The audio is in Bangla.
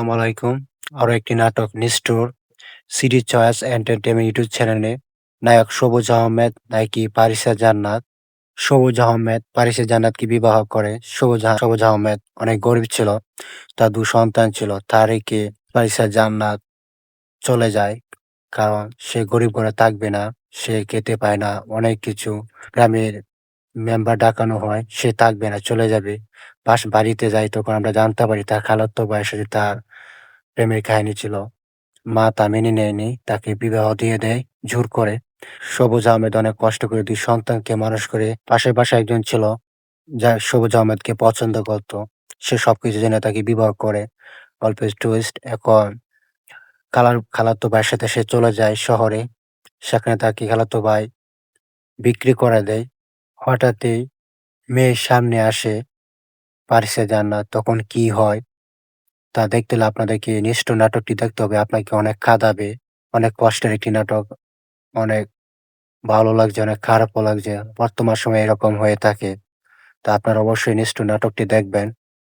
আসসালামু আলাইকুম। আরও একটি নাটক নিষ্ঠুর সিডি চয়েস এন্টারটেইনমেন্ট ইউটিউব চ্যানেলে নায়ক সবুজ আহমেদ, নায়িকা পারিসা জান্নাত। সবুজ আহমেদ পারিসা জান্নাতকে বিবাহ করে। সবুজ সবুজ আহমেদ অনেক গরিব ছিল। তার দু সন্তান ছিল। তা রেখে পারিসা জান্নাত চলে যায়। কারণ সে গরিব ঘরে থাকবে না। সে খেতে পায় না অনেক কিছু। গ্রামের মেম্বার ডাকানো হয়। সে থাকবে না, চলে যাবে। পাশ বাড়িতে যাই তখন আমরা জানতে পারি তার খালাতো ভাইয়ের সাথে তার প্রেমের কাহিনী ছিল। মা তা মেনে নেয়নি। তাকে বিবাহ দিয়ে দেয় জোর করে। সবুজ আহমেদ অনেক কষ্ট করে ২ সন্তানকে মানুষ করে। পাশের বাসায় একজন ছিল, যা সবুজ আহমেদকে পছন্দ করত। সে সবকিছু জেনে তাকে বিবাহ করে। গল্পের টুইস্ট এখন খালার খালাতো ভাইয়ের সাথে সে চলে যায় শহরে। সেখানে তাকে খালাতো ভাই বিক্রি করে দেয়। হঠাৎই মেয়ের সামনে আসে পারছে যান না তখন কি হয়? তা দেখতে হলে আপনাদেরকে নিষ্ঠ নাটকটি দেখতে হবে। আপনাকে অনেক খাদাবে অনেক কষ্টের একটি নাটক। অনেক ভালো লাগছে, অনেক খারাপও লাগছে। বর্তমান সময় এরকম হয়ে থাকে। তা আপনারা অবশ্যই নিষ্ঠ নাটকটি দেখবেন।